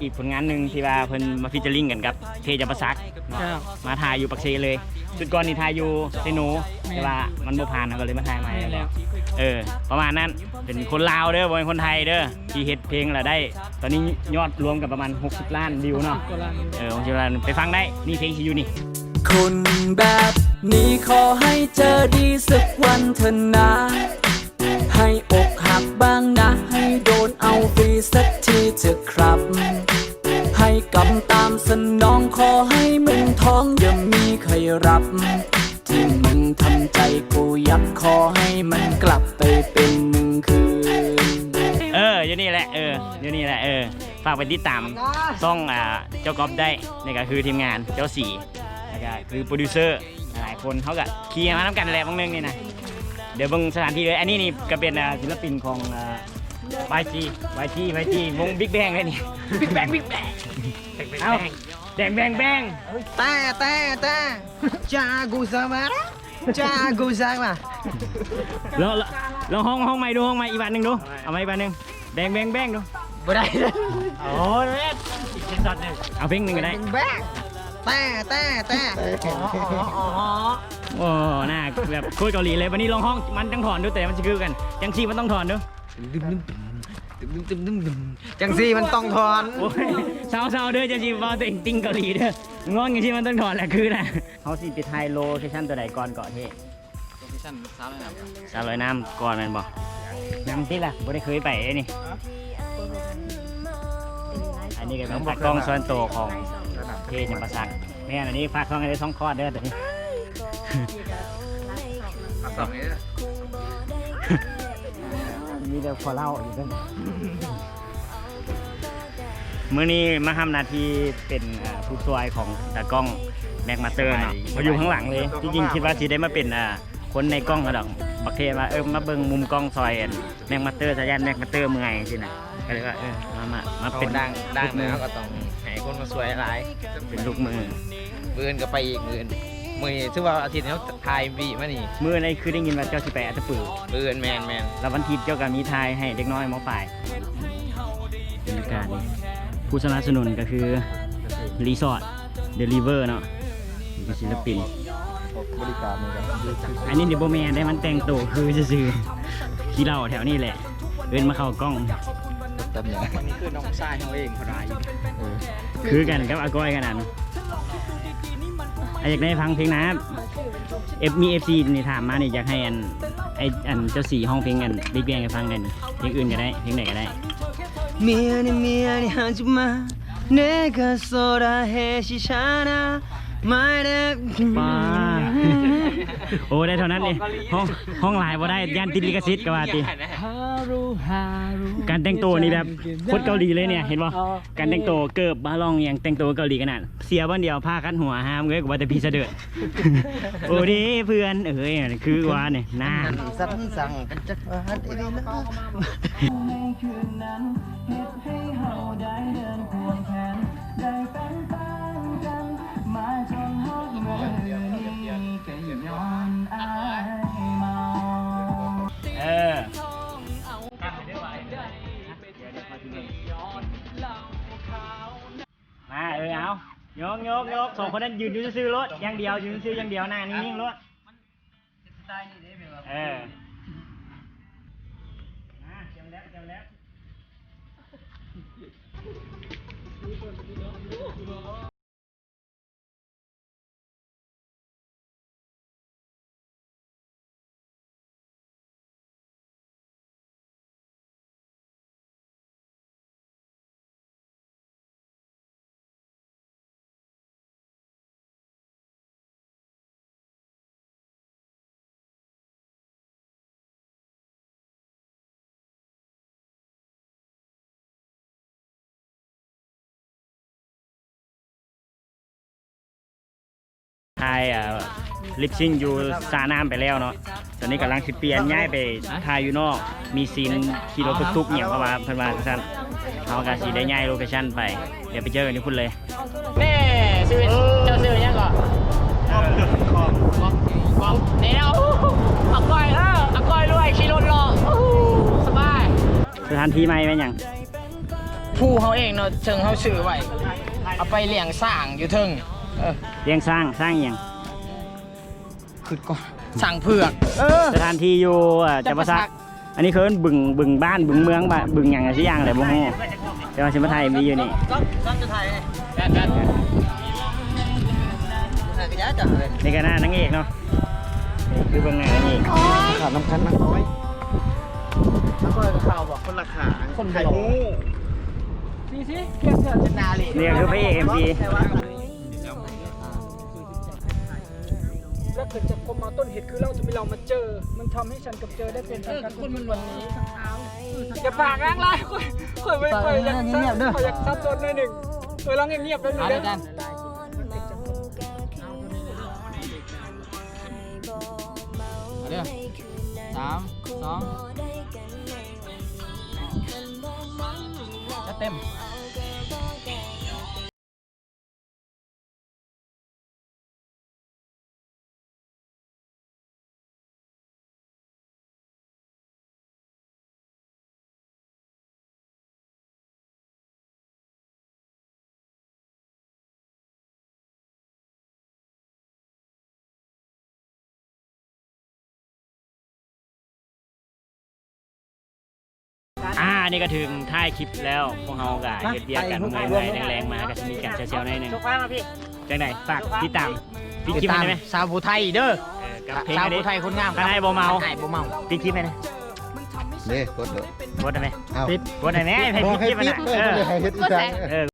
อีกผลงานหนึ่งที่ว่าเพิ่นมาฟิชเจอริงกันกับเทจประซักเนาะครับมาถ่ายอยู่ปักเซเลยชุดก่อนนี่ถ่ายอยู่เซโนแต่ว่ามันบ่ผ่านเขาก็เลยมาถ่ายใหม่แล้ว เออประมาณนั้นเป็นคนลาวเด้อบ่เป็นคนไทยเด้อที่เฮ็ดเพลงแล้วได้ ตอนนี้ยอดรวมกับประมาณ 60 ล้านวิวเนาะกว่าล้านวิวเออ60ล้านไปฟังได้ นี่เพลงที่อยู่นี่ คนแบบนี้ขอให้เจอดีสักวันเถอะนะ ให้อกหักบ้างนะ ให้โดนเอาฟรีสักทีเถอะครับ ให้กำตามสนองขอให้มึงท้องอย่ามีใครรับ ที่มึงทำใจกูยับขอให้มันกลับไปเป็นหนึ่งคืน เอออยู่นี่แหละเอออยู่นี่แหละเออฝากไปติดตามซ่องอ่าเจ้าก๊อฟได้นี่ก็คือทีมงานเจ้าสีแล้วก็คือโปรดิวเซอร์หลายคนเขาก็เคลียร์มาทำกันแหละบางเรื่องนี่นะเดี๋ยวเบิ่งสถานที่เลยอันนี้นี่ก็เป็นอ่าศิลปินของ วายจีวายจีวายจีวงบิ๊กแบงเลยนี่บิ๊กแบงบิ๊กแบงเอ้าแดงแบงแบงแต่แต่แต่ jago sama jago sama แล้วแล้วแล้วห้องห้องใหม่ดูห้องใหม่อีกบันหนึ่งดูเอามาอีกบันหนึ่งแดงแบงแบงดูบ่ได้โอ้ยอีกเป็นช็อตหนึ่งเอาเพลงหนึ่งก็ได้แบกแต่แต่แต่อ๋อโอ้หน้าแบบคุยเกาหลีเลยวันนี้ลองห้องมันต้องถอนดูแต่มันจะคือกันจังซีมันต้องถอนดู ดึมดึมดึมดึมดึมดึมจังซี่มันต้องถอนโอ้ยเศร้าเศร้าๆเด้อจังซีว่าตัวเองติ้งเกาหลีเด้องอนจังซีมันต้องถอนแหละคือนะเขาสิไปไทยโลเคชั่นตัวใดก่อนเกาะเทโลเคชั่นสามเลยครับสาวลอยน้ำก่อนแมันบอกน้ำที่ล่ะบ่ได้เคยไปเด้นี่อันนี้ก็เป็นตากล้องส่วนตัวของเทจังประสักแม่นอันนี้ฝากท้องให้ได้สองคอดเด้อตัวนี้สองนี้ มีแต่พอเล่าอยู่ด้วยมื้อนี้มาทำหนาทีเป็นอ่าผู้ช่วยของตากล้องแม็กมาเตอร์เนาะมาอยู่ข้างหลังเลย จริงๆคิดว่าสิได้มาเป็นอ่าคนในกล้องกระดองบักเทว่าเออมาเบิ่งมุมกล้องซอยอันแม็กมาเตอร์สายันแม็กมาเตอร์เมื่อยสินะก็เลยว่าเออมามามาเป็เป็นนดังดังมืแล้อวก็ต้องให้คนมาสวยหลายเป็นลูกมือ มืออื่นก็ไปอีกมืออื่น มือนี้ถือว่าอาทิตย์นี้เขาถ่ายวีมานี่มือในคือได้ยินว่าเจ้าสิไปอัตตปือมืออื่นแมนแมนแล้ววันอาทิตย์เจ้าก็มีทายให้เด็กน้อยหมอปลายบรรยากาศนี่ผู้สนับสนุนก็คือรีสอร์ทเดลิเวอร์เนาะนี่คือศิลปิน บริการเลยครับอันนี้เดบแมนได้มันแต่งตัวคือซื่อๆขี้เหล่าแถวนี้แหละเอินมาเข้ากล้องตัดเนี่ยวันนี้คือน้องชายเขาเองเขาได้อยู่เออคือกันกับอากอยขนาดนั้น อยากได้ฟังเพลงนะเอฟมีเอฟซีนี่ถามมาเนี่ยอยากให้อันไออันเจ้าสี่ห้องเพลงกันบิ๊กแบงให้ฟังกันเพลงอื่นก็ได้เพลงไหนก็ได้เมียนี่เมียนี่หาจุมาเนกโซราเโอ้ได้เท่านั้นเองห้องห้องหลายบ่ได้ย่านติดลิขสิทธิ์ก็ว่าติฮารุฮารุการแต่งตัวนี่แบบโคตรเกาหลีเลยเนี่ยเห็นป่ะการแต่งตัวเกิบบาลองอย่างแต่งตัวเกาหลีขนาดเสียบ้านเดียวผ้าคัดหัวห้ามเลยกว่าแต่พี่เสด็จโอ้ดีเพื่อนเอ้ยคือว่าเนี่ยหน้าสันสั่งกันจักรวาลเอวินา กโยกโยกสองคนนั้นยืนอยู่ซื่อๆรถอย่างเดียวยืนซื่อๆอย่างเดียวหน้านิ่งๆรถเออมาเจมแล้วเจมแล้ว ทายอ่าลิปซิงอยู่สาน้ำไปแล้วเนาะ ตอนนี้กำลังสิเปลี่ยนย้ายไปทายอยู่นอก มีซีนขี่รถทุกๆเนี่ยเข้ามาเพิ่นมาสั้นเขากาสีได้ย้ายโลเคชั่นไป เดี๋ยวไปเจอกันที่คุณเลยแม่ซื้อเจ้าซื้อยังก่อนของของแนวอักก้อยเอออักก้อยรวยขี่รถรออู้สบายสถานที่ใหม่เป็นหยังผู้เขาเองเนาะเชิงเขาซื้อไว้เอาไปเลี้ยงสร้างอยู่เทิง เออ เลี้ยงสร้างสร้างอย่างขึ้นก่อนสร้างเผือก เออ สถานที่อยู่อ่าจับประสัก อันนี้คือบึงบึงบ้านบึงเมืองบ้านบึงอย่างอะไรสักอย่างเลยบ่ฮู้แต่ว่าสิมาไทยมีอยู่นี่กันกันนี่ก็น้านางเอกเนาะนี่คือเบื้องหน้านางเอกขาดน้ำคันนักน้อยแล้วก็ข่าวบอกคนละขาคนไข่มูนี่สิเกี่ยวกับจะนาเลยนี่ก็คือพระเอกเอ็มพี เกิดจากคนมาต้นเหตุคือเราจะไปเรามาเจอ มันทำให้ฉันกับเจอได้เป็นเอสังอกัดคนมันวันนี้อย่าปากร่างไรค่อยค่อยไม่ค่อยอยากซัดค่อยอยากซัดจนหน่อยหนึ่งเออร้องเงียบๆแล้วหนึ่เอางเลยกันเอาเด้อสามสองจะเต็ม อ่านี่ก็ถึงท้ายคลิปแล้วพวกเฮาก็เฮ็ดเบียร์กันเมื่อยๆแรงๆมาก็สิมีกันเซลๆหน่อยหนึงชกฟ้ามาพี่จังไดฝากติดตามปิดคลิปให้ได้ไหมสาวผู้ไทยเด้อเออกับเพลงสาวอันนี้ผู้ไทยคนงามข้างในบ่เมาข้งในบ่เมาปิดคลิปให้ได้นี่กดเด้อกดได้ไหมเอากดได้ไหมให้บอปิกดให้คลิปมันปิดน่ะเลยเออไม่ได้ให้เฮ็ดอีกอย่างเออ